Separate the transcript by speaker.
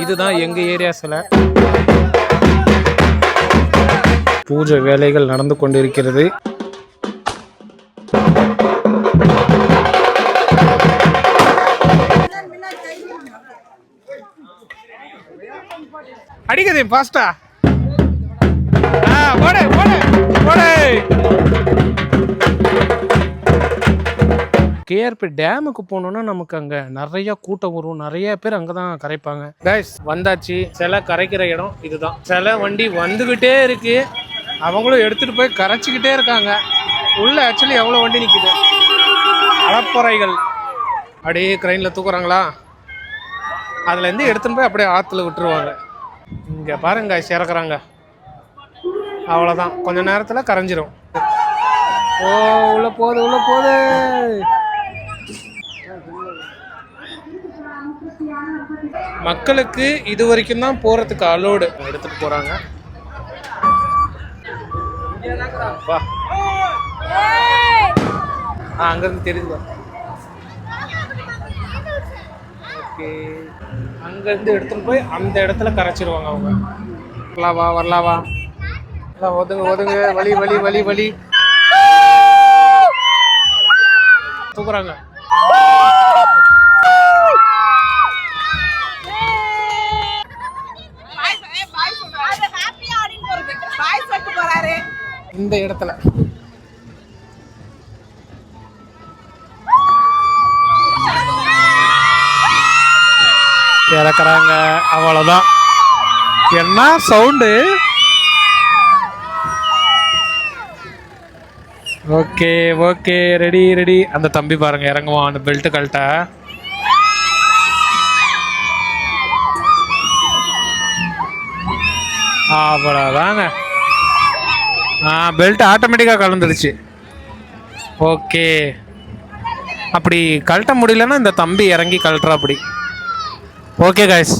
Speaker 1: இதுதான் எங்க ஏரியா பூஜை வேலைகள் நடந்து கொண்டிருக்கிறது. அடிக்குது ஃபாஸ்டா ஆ போடு போடு போடு. கேஆர்பி டேமுக்கு போனோம்னா நமக்கு அங்கே நிறைய கூட்டம் வரும். நிறைய பேர் அங்கே தான் கரைப்பாங்க. கைஸ் வந்தாச்சு. சில கரைக்கிற இடம் இதுதான். சில வண்டி வந்துக்கிட்டே இருக்கு. அவங்களும் எடுத்துட்டு போய் கரைச்சிக்கிட்டே இருக்காங்க. உள்ள ஆக்சுவலி எவ்வளோ வண்டி நிற்குது அளப்பறைகள் அப்படியே க்ரைனில் தூக்குறாங்களா? அதுலேருந்து எடுத்துன்னு போய் அப்படியே ஆற்றுல விட்டுருவாங்க. இங்கே பாருங்க சிறக்குறாங்க இறக்குறாங்க. அவ்வளோதான் கொஞ்ச நேரத்தில் கரைஞ்சிரும். ஓ உள்ள போகுது உள்ள போகுது. மக்களுக்கு இது வரைக்கும் தான் போறதுக்கு அலோடு எடுத்துட்டு போறாங்க. வா. ஆ அங்கிருந்து தெரியுது ஓகே. அங்கேருந்து எடுத்துட்டு போய் அந்த இடத்துல கரைச்சிருவாங்க அவங்க. வரலாவா வரலாவா ஒதுங்க ஒதுங்க. வலி வலி வலி வலி. தூக்குறாங்க. இந்த இடத்துல. இறக்குறாங்க அவ்வளோதான் என்ன sound? Okay okay ready ready. அந்த தம்பி பாருங்க இறங்குவான் அந்த பெல்ட் கழட்ட. அவ்வளோதாங்க ஆ பெல்ட் ஆட்டோமேட்டிக்காக கலந்துருச்சு. ஓகே அப்படி கழட்ட முடியலன்னா இந்த தம்பி இறங்கி கழட்டுறா அப்படி. Okay guys